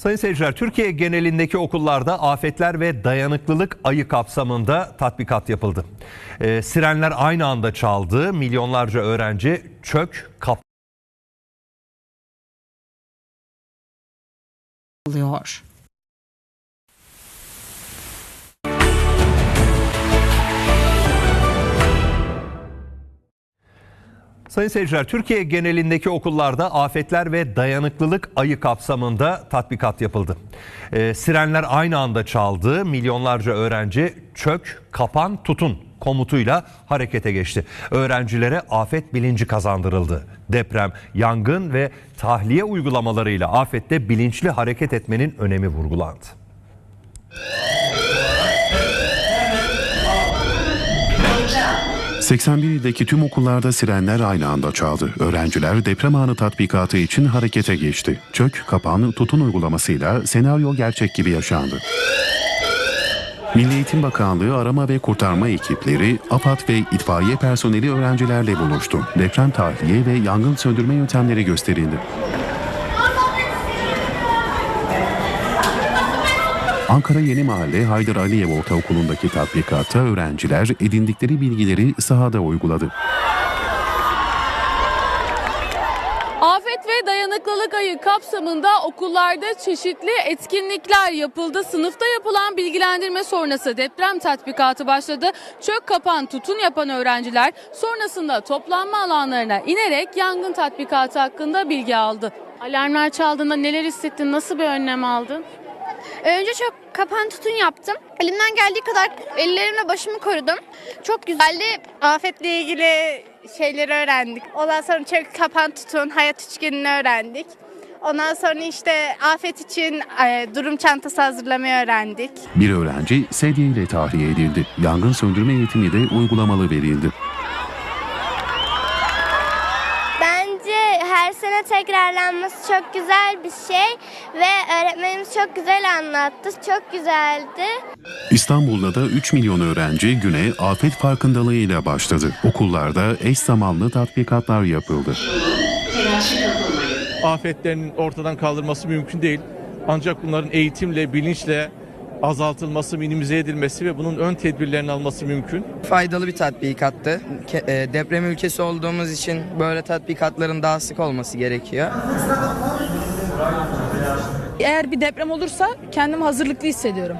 Sayın seyirciler, Türkiye genelindeki okullarda afetler ve dayanıklılık ayı kapsamında tatbikat yapıldı. Ee, sirenler aynı anda çaldı, milyonlarca öğrenci çök, kap oluyor. Sayın seyirciler, Türkiye genelindeki okullarda afetler ve dayanıklılık ayı kapsamında tatbikat yapıldı. Ee, sirenler aynı anda çaldı, milyonlarca öğrenci çök, kapan, tutun komutuyla harekete geçti. Öğrencilere afet bilinci kazandırıldı. Deprem, yangın ve tahliye uygulamalarıyla afette bilinçli hareket etmenin önemi vurgulandı. Müzik 81 ildeki tüm okullarda sirenler aynı anda çaldı. Öğrenciler deprem anı tatbikatı için harekete geçti. Çök, kapan, tutun uygulamasıyla senaryo gerçek gibi yaşandı. Milli Eğitim Bakanlığı arama ve kurtarma ekipleri, AFAD ve itfaiye personeli öğrencilerle buluştu. Deprem tahliye ve yangın söndürme yöntemleri gösterildi. Ankara Yeni Mahalle Haydar Aliyev Ortaokulu'ndaki tatbikatta öğrenciler edindikleri bilgileri sahada uyguladı. Afet ve Dayanıklılık Ayı kapsamında okullarda çeşitli etkinlikler yapıldı. Sınıfta yapılan bilgilendirme sonrası deprem tatbikatı başladı. Çök kapan tutun yapan öğrenciler sonrasında toplanma alanlarına inerek yangın tatbikatı hakkında bilgi aldı. Alarmlar çaldığında neler hissettin? Nasıl bir önlem aldın? Önce çok kapan tutun yaptım. Elimden geldiği kadar ellerimle başımı korudum. Çok güzeldi. Afetle ilgili şeyleri öğrendik. Ondan sonra çok kapan tutun, hayat üçgenini öğrendik. Ondan sonra işte afet için e, durum çantası hazırlamayı öğrendik. Bir öğrenci sedye ile tahliye edildi. Yangın söndürme eğitimi de uygulamalı verildi. Sene tekrarlanması çok güzel bir şey ve öğretmenimiz çok güzel anlattı. Çok güzeldi. İstanbul'da da 3 milyon öğrenci güne afet farkındalığıyla başladı. Okullarda eş zamanlı tatbikatlar yapıldı. afetlerin ortadan kaldırması mümkün değil. Ancak bunların eğitimle, bilinçle azaltılması, minimize edilmesi ve bunun ön tedbirlerini alması mümkün. faydalı bir tatbikattı. E, Deprem ülkesi olduğumuz için böyle tatbikatların daha sık olması gerekiyor. Eğer bir deprem olursa kendimi hazırlıklı hissediyorum.